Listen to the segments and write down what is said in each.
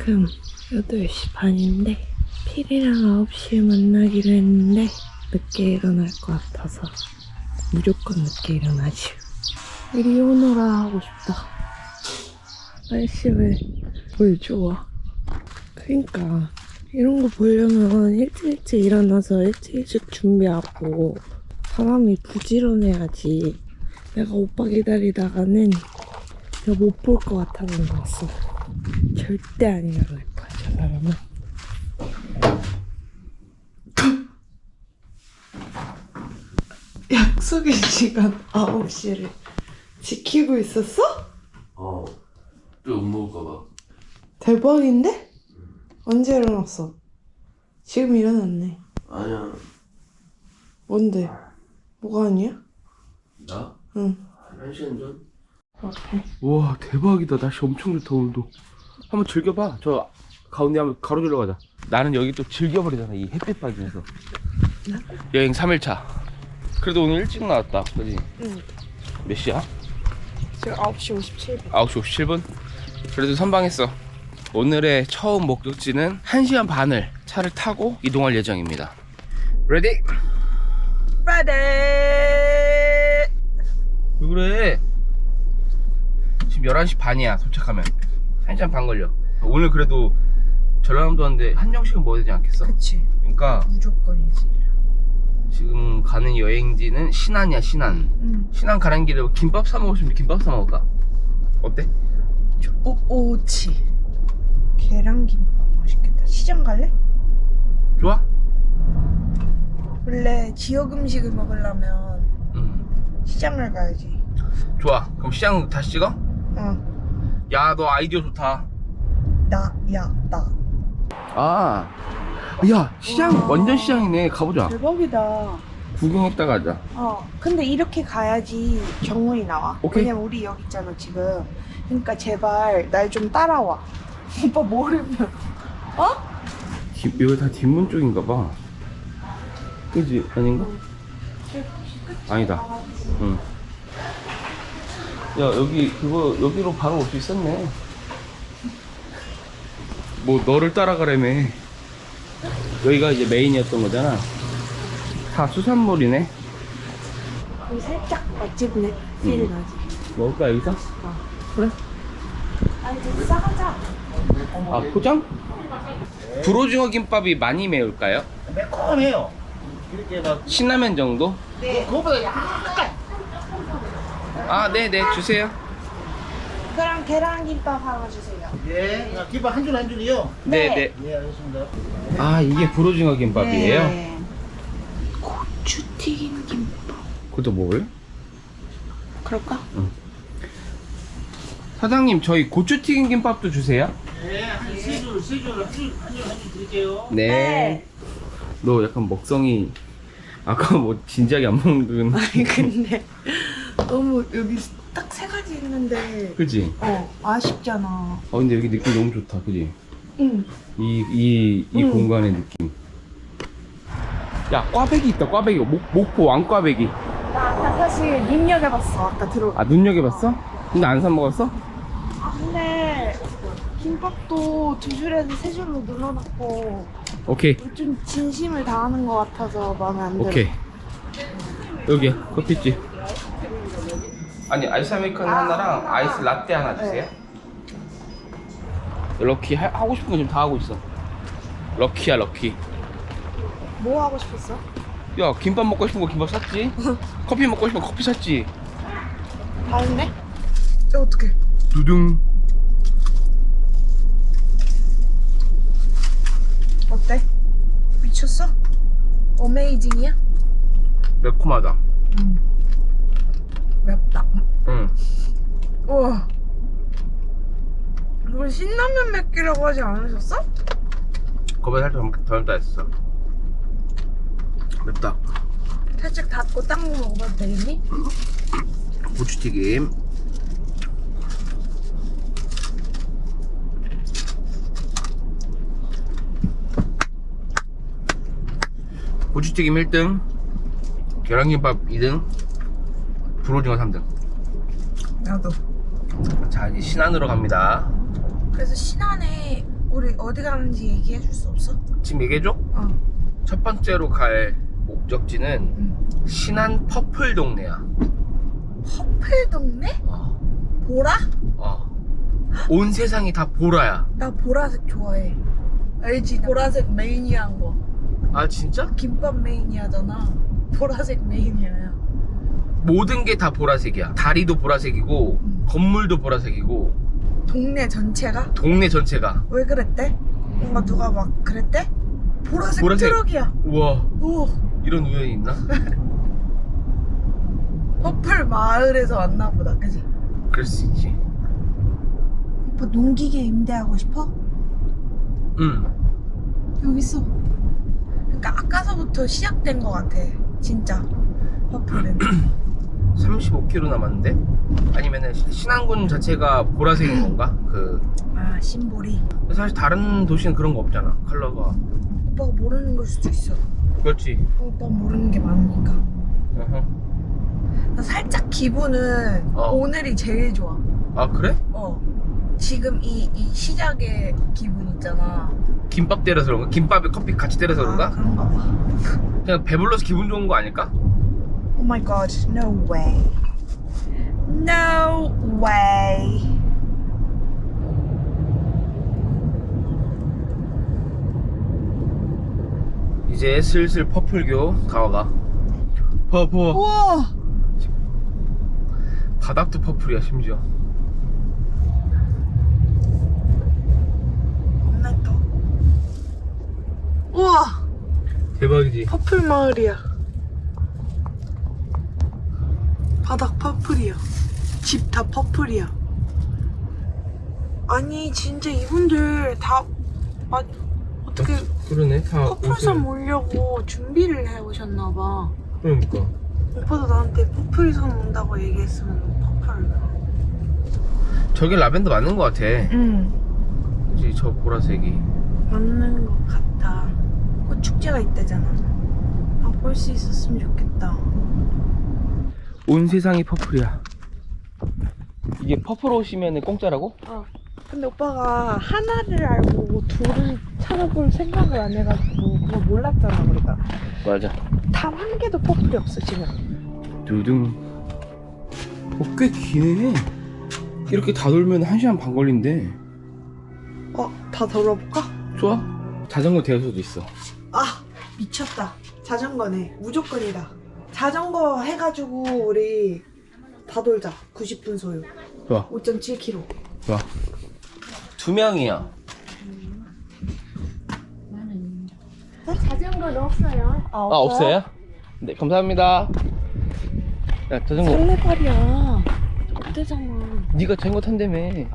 지금 8시 반인데 필이랑 9시에 만나기로 했는데 늦게 일어날 것 같아서 무조건 늦게 일어나지. 이리 오너라 하고 싶다. 날씨 왜, 왜 좋아? 그니까 이런 거 보려면 일찍 일찍 일어나서 일찍 일찍 준비하고 사람이 부지런해야지. 내가 오빠 기다리다가는 내가 못 볼 것 같아서 나왔어. 절대 안 일어날 거야, 저 사람은. 약속의 시간 9시를 지키고 있었어? 어, 또못 먹을까봐. 대박인데? 언제 일어났어? 지금 일어났네. 아니야, 뭔데? 뭐가 아니야? 나? 응. 한 시간 전? 오케이. 우와, 대박이다. 날씨 엄청 좋다, 오늘도. 한번 즐겨봐. 저 가운데 한번 가로질러 가자. 나는 여기 또 즐겨버리잖아, 이 햇빛 받으면서. 여행 3일차. 그래도 오늘 일찍 나왔다, 그지? 응. 몇 시야? 지금 9시 57분. 9시 57분? 그래도 선방했어. 오늘의 처음 목적지는 1시간 반을 차를 타고 이동할 예정입니다. 레디? 레디! 왜 그래? 지금 11시 반이야, 도착하면. 1시간 반 걸려. 오늘 그래도 전라남도 왔는데 한정식은 먹어야 되지 않겠어? 그치. 그러니까 무조건이지. 지금 가는 여행지는 신안이야, 신안. 응. 신안 가는 길에 김밥 사 먹을 수 있으면 김밥 사 먹을까? 어때? 오, 오치. 계란김밥 맛있겠다. 시장 갈래? 좋아? 원래 지역 음식을 먹으려면 응. 시장을 가야지. 좋아. 그럼 시장 다시 찍어? 어. 야, 너 아이디어 좋다. 나, 야, 나. 아, 야, 시장, 와. 완전 시장이네. 가보자. 대박이다. 구경했다 가자. 어, 근데 이렇게 가야지 경훈이 나와. 오케이. 왜냐면 우리 여기 있잖아, 지금. 그러니까 제발 날 좀 따라와. 오빠 모르면. 어? 뒷- 여기 다 뒷문 쪽인가 봐. 그지? 아닌가? 아니다. 응. 야, 여기, 그거, 여기로 바로 올 수 있었네. 뭐, 너를 따라가라며. 여기가 이제 메인이었던 거잖아. 다 수산물이네. 여기 살짝 맛집네. 필 음. 나지. 먹을까, 여기서? 그래. 아니, 좀 싸가자. 아, 포장? 불오징어 김밥이 많이 매울까요? 매콤해요. 이렇게 막 신라면 정도? 네. 그거보다 약간 아, 네 네, 주세요. 그럼 계란 김밥 하나 주세요. 예, 야, 김밥 한 줄 한 줄이요. 네네. 네. 예, 알겠습니다. 아, 이게 불오징어 김밥이에요? 네. 고추 튀김 김밥. 그것도 먹을래? 그럴까? 사장님 저희 고추튀김 김밥도 주세요 예, 한 세 줄, 세 줄, 한 줄, 한 줄, 한 줄 드릴게요. 네. 너 약간 먹성이 아까 뭐 진지하게 안 먹는 아니, 근데 너무 여기 딱 세 가지 있는데. 그지? 어, 아쉽잖아. 아 근데 여기 느낌 너무 좋다 그지? 응. 이 이 이 응. 공간의 느낌 야 꽈배기 있다 꽈배기 목, 목포 왕꽈배기 나 아까 사실 눈여겨봤어. 아까 들어. 아 눈여겨봤어? 근데 안 사 먹었어? 아 근데 김밥도 두 줄에서 세 줄로 늘어났고 오케이 좀 진심을 다하는 것 같아서 마음에 안 들어. 오케이 여기 커피집 아니 아이스 아메리카노 하나랑 아이스 라떼 하나 주세요 럭키 하, 하고 싶은 거 지금 다 하고 있어 럭키야 럭키 뭐 하고 싶었어? 야 김밥 먹고 싶은 거 김밥 샀지 커피 먹고 싶으면 커피 샀지 다 했네? 저 어떡해. 두둥 어때? 미쳤어? 어메이징이야? 매콤하다 응. 맵다. 응 우와. 이거 신라면 맵기라고 하지 않으셨어? 거기에 살짝 더 맵다 했어 맵다 살짝 닫고 딴 거 먹어봐도 되겠니? 고추튀김 고추튀김 1등 계란김밥 2등 불오징어 3등 나도. 자 이제 신안으로 갑니다 그래서 신안에 우리 어디 가는지 얘기해 줄 수 없어? 지금 얘기해줘? 어. 첫 번째로 갈 목적지는 응. 신안 퍼플 동네야. 퍼플 동네? 어. 보라? 어. 온 세상이 다 보라야. 나 보라색 좋아해. 알지? 보라색 메이니아인 거. 아 진짜? 김밥 메이니아잖아. 보라색 메이니아야. 모든 게 다 보라색이야. 다리도 보라색이고 음. 건물도 보라색이고 동네 전체가? 동네 전체가. 왜 그랬대? 뭔가 누가 막 그랬대? 보라색, 보라색. 트럭이야. 우와 오, 이런 우연이 있나? 퍼플 마을에서 왔나 보다, 그지? 그럴 수 있지. 오빠 농기계 임대하고 싶어? 응. 여기 있어. 그러니까 아까서부터 시작된 것 같아. 진짜. 퍼플은. 35km 남았는데? 아니면은 시- 신안군 자체가 보라색인 건가? 그 아, 심볼이. 사실 다른 도시는 그런 거 없잖아. 컬러가. 오빠가 모르는 걸 수도 있어. 그렇지. 오빠 모르는 게 많으니까. 어허. 나 살짝 기분은 어. 오늘이 제일 좋아. 아 그래? 어. 지금 이, 이 시작의 기분 있잖아. 김밥 때려서 그런가? 김밥에 커피 같이 때려서 아, 그런가? 그런가 봐. 그냥 배불러서 기분 좋은 거 아닐까? Oh my god, no way. No way. 이제 슬슬 퍼플교. 봐, 봐. 우와! 바닥도 퍼플이야 심지어. 없네 또. 우와! 대박이지. 퍼플 마을이야. 바닥 퍼플이야. 집 다 퍼플이야. 아니 진짜 이분들 다 아, 어떻게 그러네. 다 퍼플선 모려고 준비를 해 오셨나 봐. 그러니까. 오빠도 나한테 퍼플선 온다고 얘기했으면 퍼플. 저게 라벤더 맞는 거 같아. 응. 그치, 저 보라색이. 맞는 것 같아. 꽃 축제가 있대잖아. 아, 볼 수 있었으면 좋겠다. 온 세상이 퍼플이야. 이게 퍼플 옷이면 공짜라고? 어. 근데 오빠가 하나를 알고 둘을 찾아볼 생각을 안 해가지고 그거 몰랐잖아 우리가. 맞아. 단 한 개도 퍼플이 없어 지금. 두둥. 어, 꽤 기네. 이렇게 다 돌면 1시간 반 걸린대. 어, 다 돌아볼까? 좋아? 자전거 대여소도 있어. 아, 미쳤다. 자전거네. 무조건이다. 자전거 해가지고 우리 다 돌자. 90분 소요. 좋아. 5.7km. 좋아. 두 명이야. 자전거는 없어요. 아, 아, 없어요? 네, 감사합니다. 야, 자전거. 설레발이야. 없대잖아. 네가 자전거 탄다며. 이따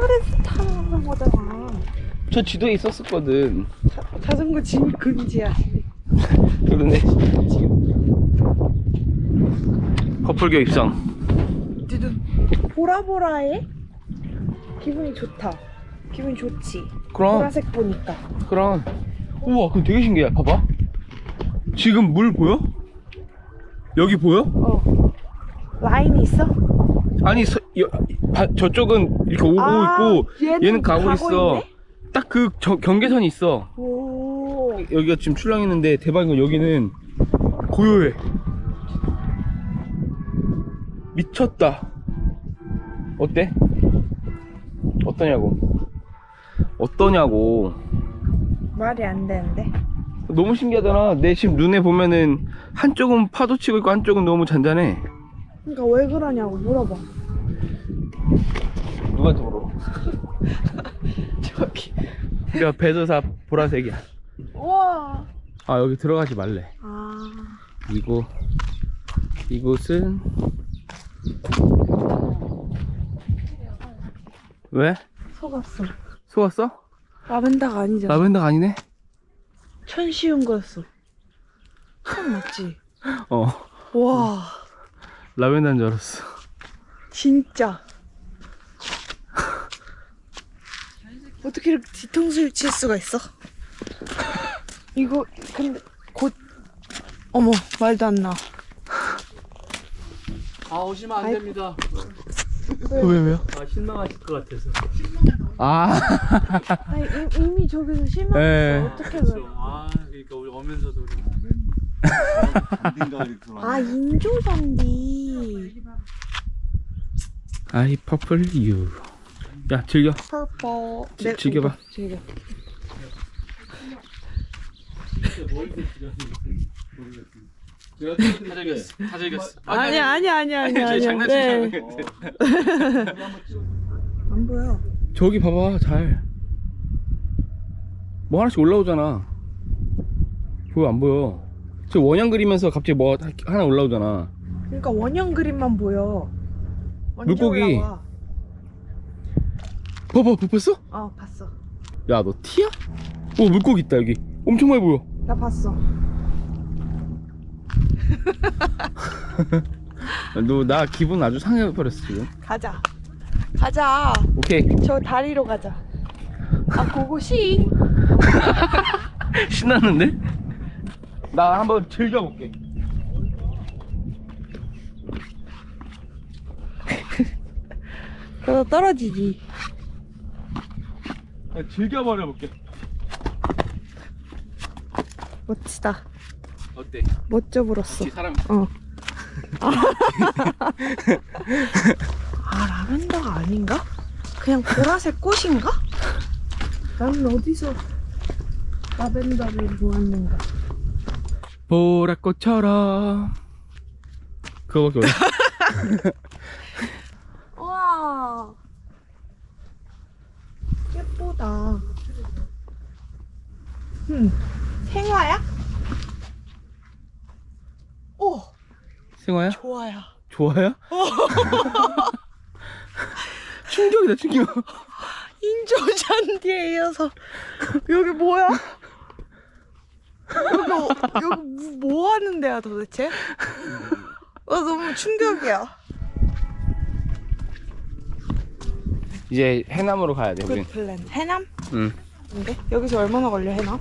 그래서 타는 거잖아. 저 지도에 있었었거든. 자, 자전거 진입 금지야. 그러네. 커플교 입성. 보라보라해? 기분이 좋다. 기분 좋지. 그럼, 보라색 보니까. 그럼. 우와, 그거 되게 신기해. 봐봐. 지금 물 보여? 여기 보여? 어. 라인이 있어? 아니, 서, 여, 바- 저쪽은 이렇게 오고 있고, 얘는 가고, 있어. 딱 그 경계선이 있어. 오. 여기가 지금 출렁이는데 대박인 건 여기는 고요해. 미쳤다. 어때? 어떠냐고. 어떠냐고. 말이 안 되는데. 너무 신기하잖아. 내 지금 눈에 보면은 한쪽은 파도 치고 있고 한쪽은 너무 잔잔해. 그러니까 왜 그러냐고 물어봐. 누구한테 물어? 저기. 내가 배도사 보라색이야. 우와. 아 여기 들어가지 말래. 아. 이곳 이곳은 왜? 속았어. 속았어? 라벤더가 아니잖아. 라벤더가 아니네? 천 쉬운 거였어. 처음 맞지? 어 와. 라벤더인 줄 알았어 진짜. 어떻게 이렇게 뒤통수를 칠 수가 있어? 이거 근데 곧 어머 말도 안 나. 아 오시면 안 됩니다. 왜 왜요? 아 실망하실 것 같아서. 아, 아니 이- 이미 저기서 실망했어. 네. 어떻게 그래? 아 그러니까 우리 오면서도 우리 아 인조잔디. 아이 퍼플 유. 야 즐겨. 지- 즐겨봐. 즐겨. 다 즐겼어 다 즐겼어 아니 아니 아니 아니 아니. 장난치는 네. 거. 안 보여. 저기 봐봐 잘. 뭐 하나씩 올라오잖아. 보여 안 보여? 저 원형 그리면서 갑자기 뭐 하나 올라오잖아. 그러니까 원형 그림만 보여. 물고기. 봐봐 봤어? 어 봤어. 야 너 티야? 오 물고기 있다 여기. 엄청 많이 보여. 나 봤어. 너 나 기분 아주 상해 버렸어 지금. 가자. 가자. 오케이 저 다리로 가자. 아 그곳이 신났는데? 나 한번 즐겨볼게. 그러다 떨어지지. 즐겨버려 볼게. 멋지다. 어때? 멋져 불었어. 이 사람 어. 아 라벤더가 아닌가? 그냥 보라색 꽃인가? 나는 어디서 라벤더를 보았는가? 보라꽃처럼 그거밖에 몰라. 우와 예쁘다. 음 생화야? 오 생화야? 좋아요. 좋아요? 충격이다 충격. 인조 잔디에 이어서 여기 뭐야? 여기 여기 뭐- 뭐 하는 데야 도대체? 어 너무 충격이야. 이제 해남으로 가야 돼그 우린. 플랜 해남? 응. 근데 여기서 얼마나 걸려 해남?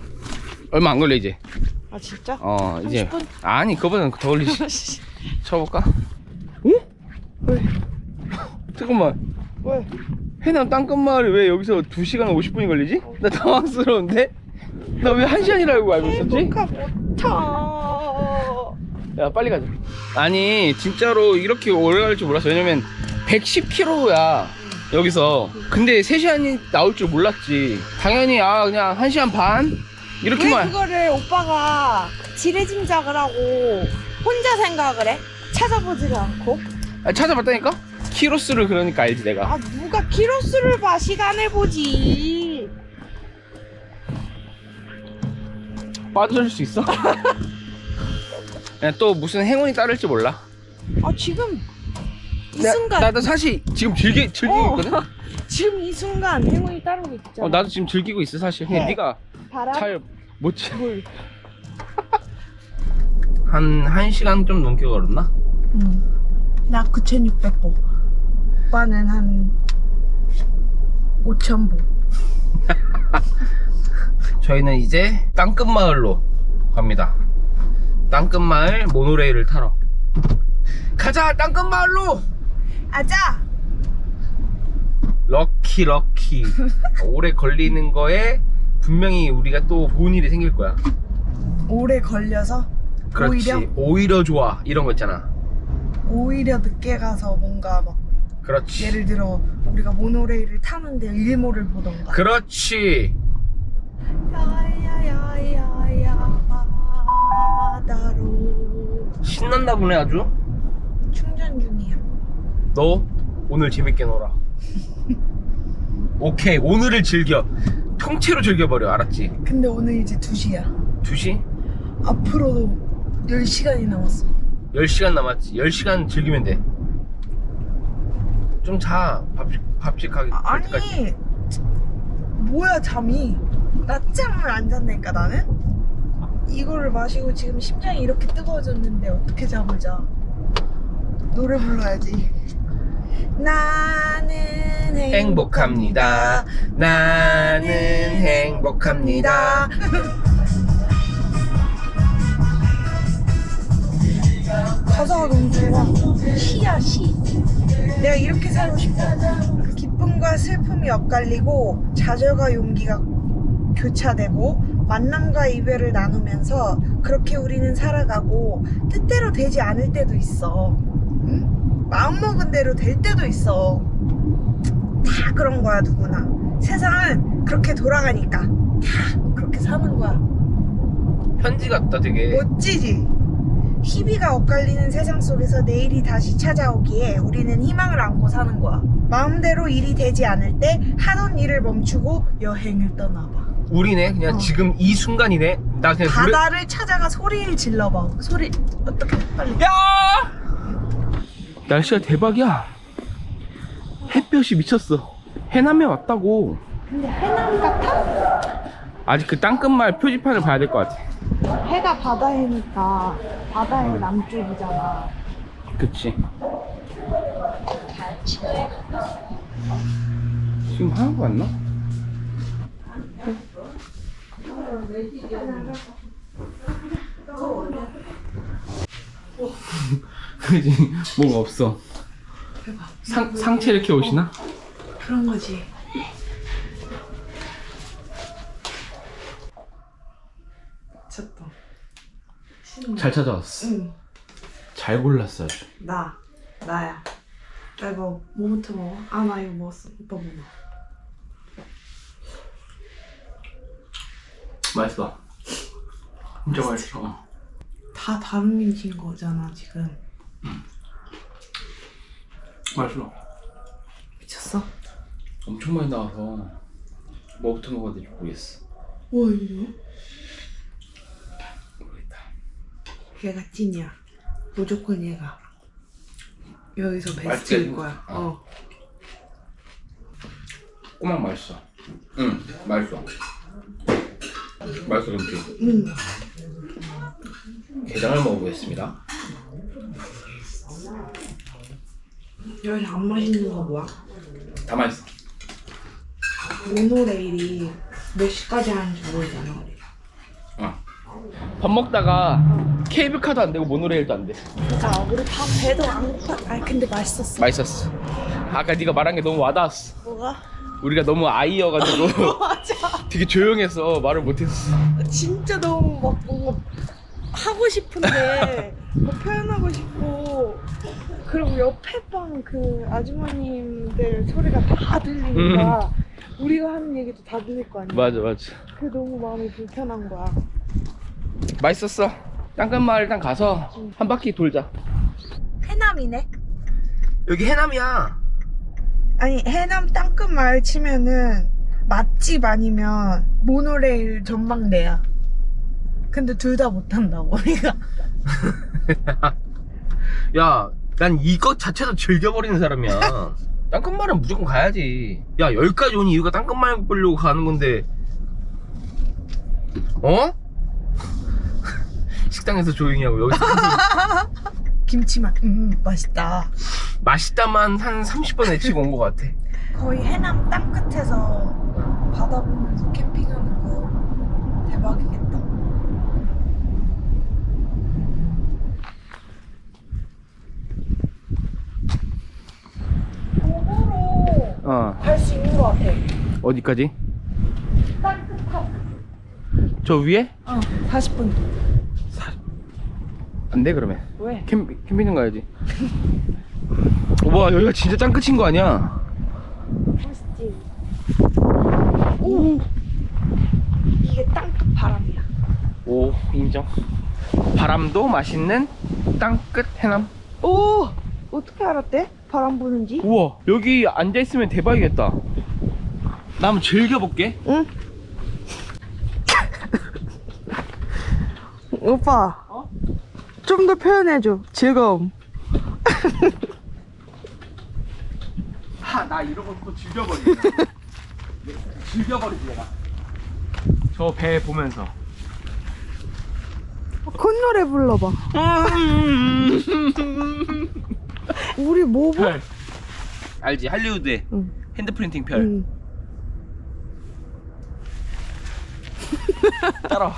얼마 안 걸려 이제. 아 진짜? 어 이제 30분? 아니 그거보다는 더 걸리지. 쳐볼까? 어? 왜? 잠깐만. 왜? 해남 땅끝마을이 왜 여기서 2시간 50분이 걸리지? 나 당황스러운데? 나 왜 1시간이라고 알고 있었지? 행복하 못하. 야 빨리 가자 아니 진짜로 이렇게 오래 갈 줄 몰랐어 왜냐면 110km야 여기서 근데 3시간이 나올 줄 몰랐지 당연히 아 그냥 1시간 반? 왜 이렇게만 그거를 오빠가 지레짐작을 하고 혼자 생각을 해? 찾아보지를 않고? 아, 찾아봤다니까? 키로수를 그러니까 알지 내가 아 누가 키로수를 봐 시간을 보지 빠져줄 수 있어? 또 무슨 행운이 따를지 몰라 아 지금 이 나- 순간 나도 사실 지금 즐기, 즐기고 어. 있거든? 지금 이 순간 행운이 따르고 있잖아 어, 나도 지금 즐기고 있어 사실 그냥 네. 네가 바람 잘 못 물 한 1시간 좀 넘게 걸었나? 응. 나 9,600보 오빠는 한 5,000보 저희는 이제 땅끝마을로 갑니다. 땅끝마을 모노레일을 타러. 가자, 땅끝마을로! 아자 럭키, 럭키. 오래 걸리는 거에 분명히 우리가 또 좋은 일이 생길 거야. 오래 걸려서 그렇지. 오히려 오히려 좋아. 이런 거 있잖아. 오히려 늦게 가서 뭔가 막 그렇지. 예를 들어 우리가 모노레일을 타는데 일몰을 보던가 그렇지. 야야야야야 바다로 신난다 보네, 아주. 충전 중이야 너 오늘 재밌게 놀아. 오케이, 오늘을 즐겨. 통째로 즐겨버려, 알았지? 근데 오늘 이제 2시야 2시? 앞으로도 10시간이 남았어 10시간 남았지. 10시간 즐기면 돼. 좀 자. 밥식, 밥식 하기. 아. 아니 뭐야 잠이 낮잠을 안 잤다니까 나는 이거를 마시고 지금 심장이 이렇게 뜨거워졌는데 어떻게 잠을 자 노래 불러야지 나는 행복합니다. 나는 행복합니다. 가사가 너무 좋아 시야 시 내가 이렇게 살고 싶어 그 기쁨과 슬픔이 엇갈리고 좌절과 용기가 교차되고 만남과 이별을 나누면서 그렇게 우리는 살아가고 뜻대로 되지 않을 때도 있어. 응? 마음먹은 대로 될 때도 있어. 다 그런 거야 누구나. 세상은 그렇게 돌아가니까 다 그렇게 사는 거야. 편지 같다 되게. 멋지지? 희비가 엇갈리는 세상 속에서 내일이 다시 찾아오기에 우리는 희망을 안고 사는 거야. 마음대로 일이 되지 않을 때 하던 일을 멈추고 여행을 떠나봐. 우리네 그냥 어. 지금 이 순간이네. 나 그냥 노래. 바다를 찾아가 소리를 질러봐. 소리 어떻게 빨리. 야! 날씨가 대박이야. 햇볕이 미쳤어. 해남에 왔다고. 근데 해남 같아? 아직 그 땅끝마을 표지판을 봐야 될 것 같아. 해가 바다에니까 바다의 남쪽이잖아. 그치. 지금 하는 거 맞나? 그지 뭔가 없어. 상 상체 이렇게 오시나? 그런 거지. 미쳤다. 신나. 잘 찾아왔어. 응. 잘 골랐어. 아주. 나 나야 나 이거 뭐부터 먹어? 아 나 이거 먹었어 오빠 먹어 맛있어. 진짜 맛있어. 다 다른 민치인 거잖아 지금 맛있어. 미쳤어? 엄청 많이 나와서 뭐부터 먹어야 될지 모르겠어. 와 이거 모르겠다. 얘가 찐이야 무조건 얘가 여기서 베스트일 해준 거야 거지? 어 꼬막 맛있어. 응, 맛있어. 맛있어, 김치. 응. 게장을 먹어보겠습니다. 여기 안 맛있는 거 뭐야? 다 맛있어. 모노레일이 몇 시까지 하는지 모르잖아 우리 어. 밥 먹다가 케이블카도 안 되고 모노레일도 안 돼. 진짜 우리 밥 배도 안 고파 아 근데 맛있었어 맛있었어. 아까 네가 말한 게 너무 와닿았어. 뭐가? 우리가 너무 아이여가지고 맞아 되게 조용해서 말을 못했어. 진짜 너무 막 뭔가 하고 싶은데 뭐 표현하고 싶고 그리고 옆에 방 그 아주머님들 소리가 다 들리니까 우리가 하는 얘기도 다 들릴 거 아니야 맞아, 맞아. 그게 너무 마음이 불편한 거야 맛있었어. 땅끝마을 일단 가서 한 바퀴 돌자. 해남이네 여기 해남이야. 아니 해남 땅끝 마을 치면은 맛집 아니면 모노레일 전망대야 근데 둘 다 못한다고 우리가 야, 난 이것 자체도 즐겨버리는 사람이야. 땅끝마을은 무조건 가야지. 야, 여기까지 온 이유가 땅끝마을 보려고 가는 건데, 어? 식당에서 조용히 하고 여기서 김치맛 음 맛있다 맛있다만 한 30번 외치고 온 것 같아. 거의 해남 땅끝에서 바다 보면서 캠핑하는 거 대박이겠다. 도보로 어, 갈 수 있는 것 같아. 어디까지? 땅끝 저 위에? 어, 40분. 안 돼, 그러면. 왜? 캠, 캠핑장 가야지. 와, 여기가 진짜 짱 끝인 거 아니야? 멋있지. 오. 이게 땅끝 바람이야. 오, 인정. 바람도 맛있는 땅끝 해남. 오, 어떻게 알았대? 바람 부는지? 우와, 여기 앉아있으면 대박이겠다. 나 한번 즐겨볼게. 응. 오빠. 좀 더 표현해줘. 즐거움. 하, 나 이런 거또 즐겨버리지. 즐겨버리지, 내가. 저 배 보면서. 콧노래 불러봐. 우리 뭐 보? 별. 알지? 할리우드의 응. 핸드프린팅 별. 응. 따라와.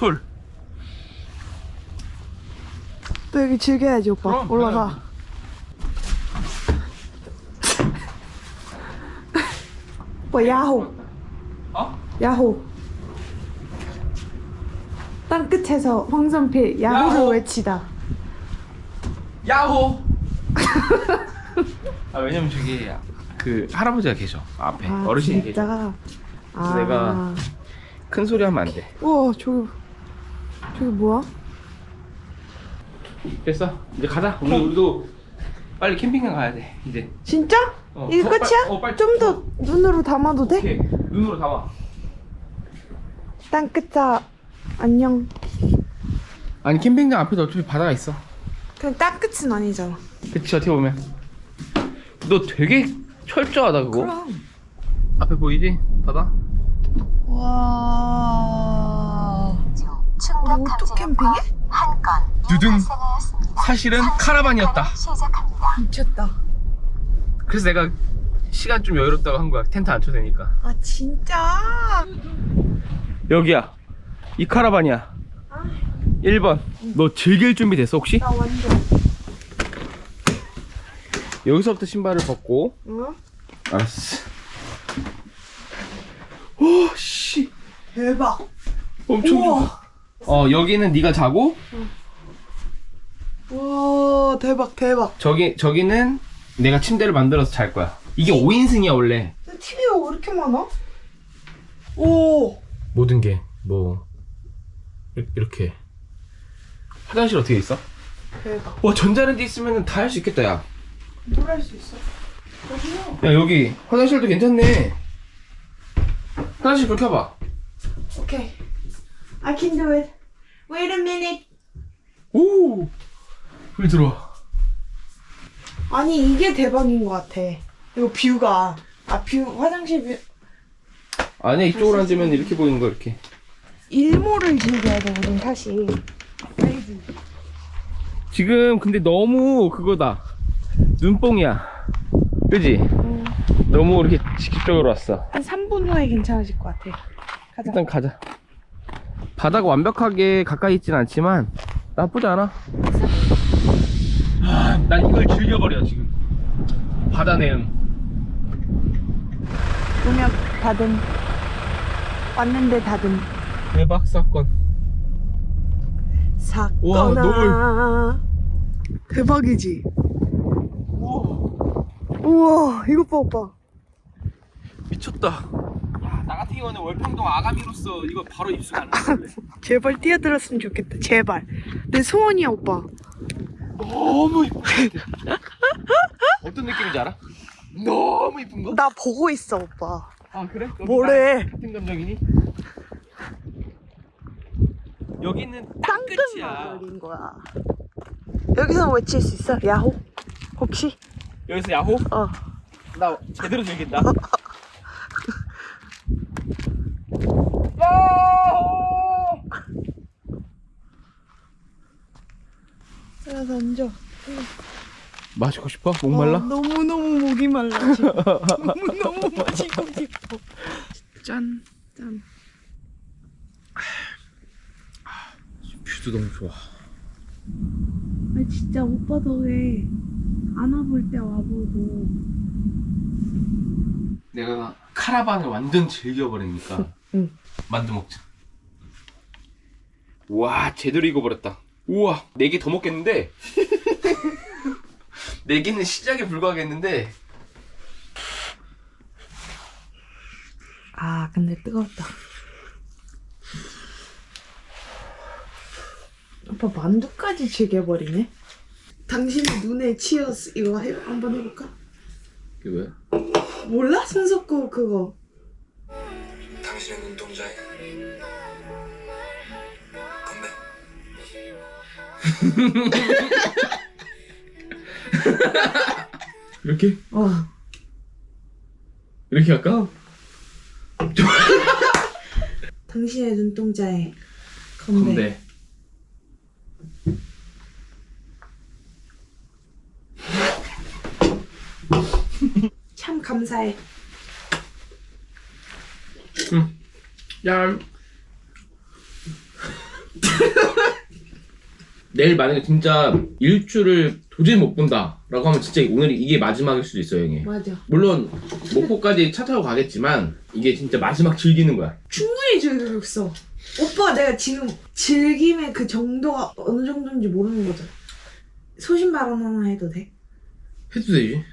솔. 또 여기 즐겨야지 오빠 그럼, 올라가 오빠 야호 어? 야호 땅 끝에서 황선필 야호를 야호. 외치다 야호. 아 왜냐면 저기 그 할아버지가 계셔 앞에 아, 어르신이 진짜 그래서 아 내가 큰 소리 하면 안 돼. 와 저. 저기 뭐야? 됐어. 이제 가자. 우리, 우리도 빨리 캠핑장 가야 돼 이제. 진짜? 어, 이게 어, 끝이야? 빨- 어, 빨리- 좀 더 눈으로 담아도 돼? 오케이. 눈으로 담아. 땅 끝자. 안녕. 아니 캠핑장 앞에도 어차피 바다가 있어. 그냥 땅 끝은 아니잖아. 그치 어떻게 보면. 너 되게 철저하다 그거. 그럼. 앞에 보이지? 바다? 와 오토? 한건 두둥. 사실은 카라반이었다. 미쳤다. 그래서 내가 시간 좀 여유롭다고 한 거야. 텐트 안 쳐도 되니까. 아 진짜? 여기야. 이 카라반이야. 1번. 너 즐길 준비 됐어 혹시? 나 완전. 여기서부터 신발을 벗고. 응? 알았어. 오씨. 대박. 엄청 우와. 좋아 어 여기는 네가 자고? 와 대박 대박. 저기 저기는 내가 침대를 만들어서 잘 거야. 이게 5인승이야 원래. TV가 왜 이렇게 많아? 오. 모든 게 뭐 이렇게. 화장실 어떻게 있어? 대박. 와 전자레인지 있으면 다 할 수 있겠다 야. 뭘 할 수 있어? 여기요? 야 여기 화장실도 괜찮네. 화장실 그렇게 해봐. 오케이 I can do it. Wait a minute. 오! 불 들어와. 아니 이게 대박인 것 같아. 이거 뷰가. 아 뷰 화장실 뷰. 아니야 이쪽으로 앉으면 이렇게 보이는 거 이렇게. 일몰을 즐겨야 돼 우린 사실. 알지? 지금 근데 너무 그거다. 눈뽕이야. 그지? 너무 이렇게 직접적으로 왔어. 한 3분 후에 괜찮아질 것 같아. 가자. 일단 가자 바다가 완벽하게 가까이 있진 않지만 나쁘지 않아. 아, 난 이걸 즐겨버려 지금. 바다 내음. 동엽 다듬. 왔는데 다듬. 대박 사건. 우와, 사건아 대박이지? 우와. 이것 봐 오빠 미쳤다 경우는 월평동 아가미로서 이거 바로 입수 가능한데 제발 뛰어들었으면 좋겠다 제발 내 소원이야 오빠 너무 이쁜 것 같아 어떤 느낌인지 알아? 너무 이쁜 거? 나 보고 있어 오빠 아 그래? 뭐래? 같은 감정이니? 여기는 땅끝 땅끝이야 마을인 거야 여기서 외칠 수 있어? 야호? 혹시? 여기서 야호? 어 나 제대로 즐긴다 야 던져 마시고 싶어? 목 말라? 어, 너무너무 목이 말라 지금 너무너무 마시고 싶어 짠 짠. 뷰도 너무 좋아 아 진짜 오빠 덕에 안 와볼 때 와보고 내가 카라반을 완전 즐겨버리니까 응. 만두 먹자 와 제대로 익어버렸다 우와 네 개 더 먹겠는데 네 개는 시작에 불과하겠는데 아 근데 뜨거웠다 오빠 만두까지 즐겨버리네 당신의 눈에 치어스 이거 해, 한번 해볼까? 그게 왜? 몰라? 손석구 그거 이렇게? 어. 이렇게 할까? 당신의 눈동자에 건배. 근데 참 감사해. 야 내일 만약에 진짜 일주를 도저히 못 본다라고 하면 진짜 오늘이 이게 마지막일 수도 있어요 형이 맞아. 물론 목포까지 차 타고 가겠지만 이게 진짜 마지막 즐기는 거야 충분히 즐기고 있어. 오빠 내가 지금 즐김의 그 정도가 어느 정도인지 모르는 거잖아. 소신 발언 하나 해도 돼? 해도 되지